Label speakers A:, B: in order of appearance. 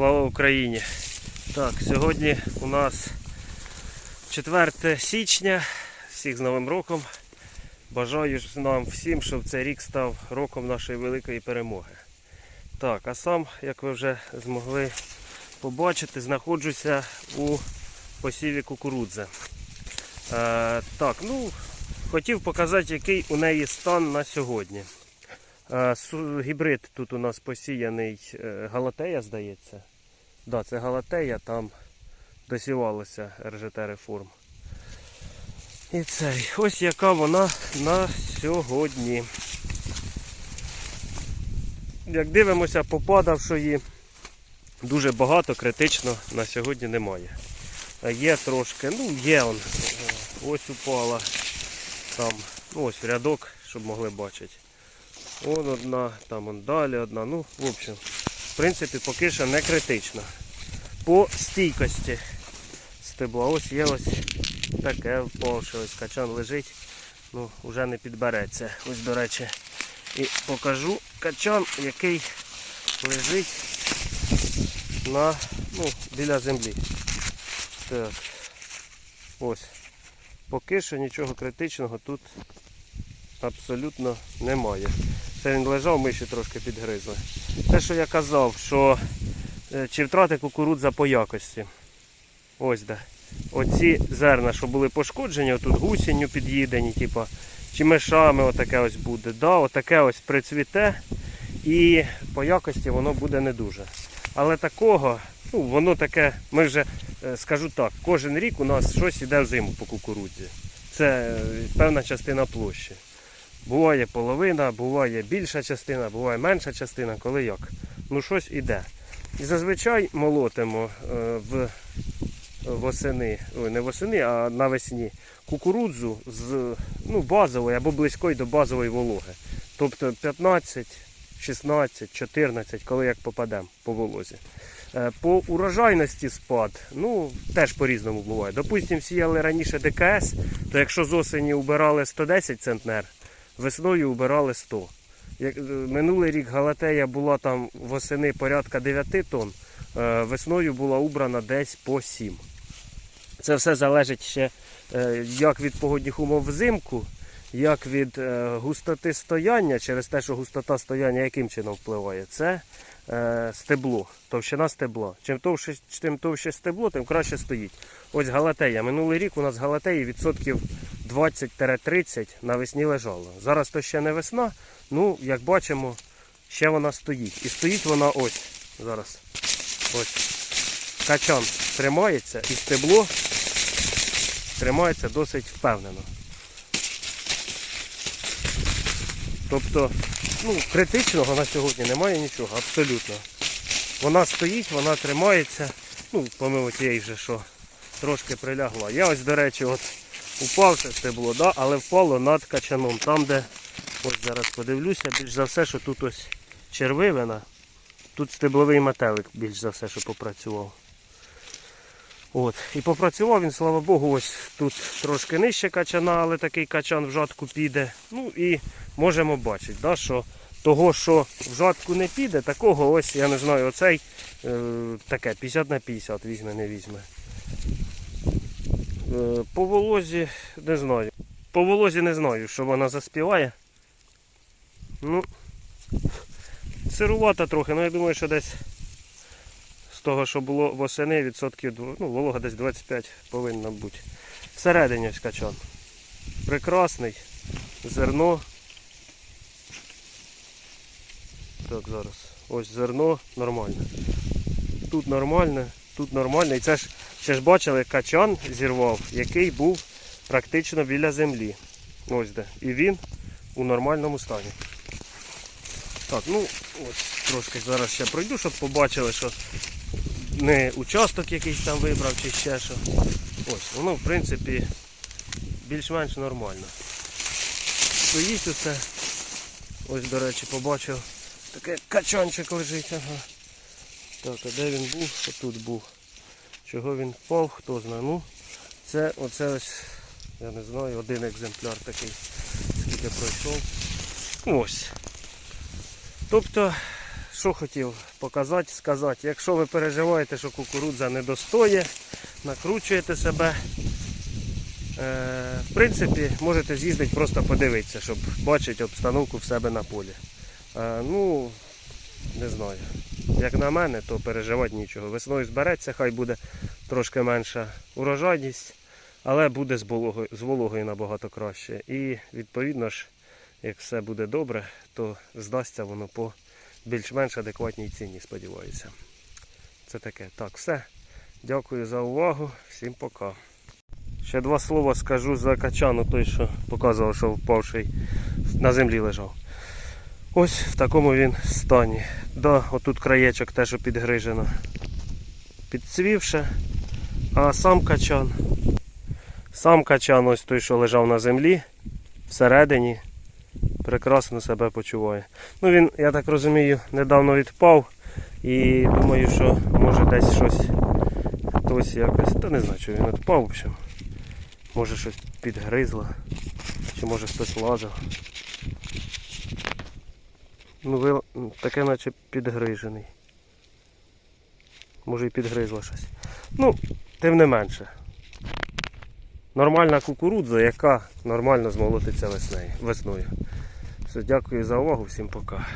A: Слава Україні! Так, сьогодні у нас 4 січня. Всіх з Новим роком. Бажаю нам всім, щоб цей рік став роком нашої великої перемоги. Так, а сам, як ви вже змогли побачити, знаходжуся у посіві кукурудзи. Е, так, ну, хотів показати, який у неї стан на сьогодні. Е, Гібрид тут у нас посіяний е, Галатея, здається. Да, це Галатея, там досівалося РЖТ реформ. І цей. Ось яка вона на сьогодні. Як дивимося, попадавшої дуже багато, критично на сьогодні немає. Є трошки, ну є он. Ось упала. Там, ну ось рядок, щоб могли бачити. Вон одна, там он далі одна. Ну, в общем, в принципі, поки що не критично. По стійкості стебла. Ось є ось таке впавше, ось качан лежить, ну, вже не підбереться. Ось, до речі, і покажу качан, який лежить на, ну, біля землі. Так. Ось. Поки що нічого критичного тут абсолютно немає. Це він лежав, ми ще трошки підгризли. Те, що я казав, що е, чи втрати кукурудза по якості. Ось де. Оці зерна, що були пошкоджені, отут гусінню під'їдені, типу, чи мешами отаке ось буде. Да, отаке ось прицвіте і по якості воно буде не дуже. Але такого, ну воно таке, ми вже е, скажу так, кожен рік у нас щось іде в зиму по кукурудзі. Це е, певна частина площі. Буває половина, буває більша частина, буває менша частина, коли як. Ну щось іде. І зазвичай молотимо е, в восени, не восени, а навесні кукурудзу з ну, базової або близької до базової вологи. Тобто 15, 16, 14, коли як попадемо по волозі. Е, По урожайності спад, ну теж по-різному буває. Допустимо, сіяли раніше ДКС, то якщо з осені убирали 110 центнер, весною убирали 100. Як, е, минулий рік Галатея була там восени порядка 9 тонн, е, весною була убрана десь по 7. Це все залежить ще е, як від погодних умов взимку, як від густоти стояння, через те, що густота стояння яким чином впливає, це стебло, товщина стебла. Чим товще, чим товще стебло, тим краще стоїть. Ось галатея. Минулий рік у нас галатеї відсотків 20-30 навесні лежало. Зараз то ще не весна, ну як бачимо, ще вона стоїть. І стоїть вона ось. Зараз. Ось. Качан тримається і стебло тримається досить впевнено. Тобто, ну, критичного на сьогодні немає нічого, абсолютно. Вона стоїть, вона тримається, ну, помимо тієї вже, що трошки прилягла. Я ось, до речі, от упавши стебло, да, але впало над качаном. Там, де, ось зараз подивлюся, більш за все, що тут ось червивина, тут стебловий метелик більш за все, що попрацював. От. І попрацював він, слава Богу, ось тут трошки нижче качана, але такий качан в жатку піде. Ну і можемо бачити, да, що того, що в жатку не піде, такого ось, я не знаю, оцей е, таке 50 на 50 візьме, не візьме. Е, по волозі не знаю. По волозі не знаю, що вона заспіває. Ну, сирувата трохи, ну я думаю, що десь з того, що було восени, відсотків ну, волога десь 25 повинна бути. Всередині ось качан. Прекрасний. Зерно. Так, зараз. Ось зерно нормальне. Тут нормальне, тут нормальне. І це ж ще ж бачили, качан зірвав, який був практично біля землі. Ось де. І він у нормальному стані. Так, ну ось трошки зараз ще пройду, щоб побачили, що не участок якийсь там вибрав чи ще що. Ось, воно в принципі більш-менш нормально. Стоїть усе. Ось, до речі, побачив. Таке качанчик лежить. Ага. Так, а де він був? Отут був. Чого він впав, хто знає. Ну, це оце ось, я не знаю, один екземпляр такий, скільки пройшов. Ось. Тобто, що хотів показати, сказати. Якщо ви переживаєте, що кукурудза не достоє, накручуєте себе. Е, в принципі, можете з'їздити, просто подивитися, щоб бачити обстановку в себе на полі. Е, ну, не знаю. Як на мене, то переживати нічого. Весною збереться, хай буде трошки менша урожайність, але буде з вологою, з вологою набагато краще. І відповідно ж, як все буде добре, то здасться воно по більш-менш адекватній ціні, сподіваюся. Це таке. Так, все. Дякую за увагу. Всім пока. Ще два слова скажу за качану, той, що показував, що впавший на землі лежав. Ось в такому він стані. Да, отут краєчок теж підгрижено. Підцвівше. А сам качан. Сам качан, ось той, що лежав на землі, всередині, прекрасно себе почуває. Ну він, я так розумію, недавно відпав. І думаю, що може десь щось хтось якось. Та не знаю, що він відпав, в общем. Може щось підгризло. Чи може хтось лазив. Ну, таке наче підгрижений. Може і підгризло щось. Ну, тим не менше. Нормальна кукурудза, яка нормально змолотиться весною. Все, дякую за увагу, всім пока.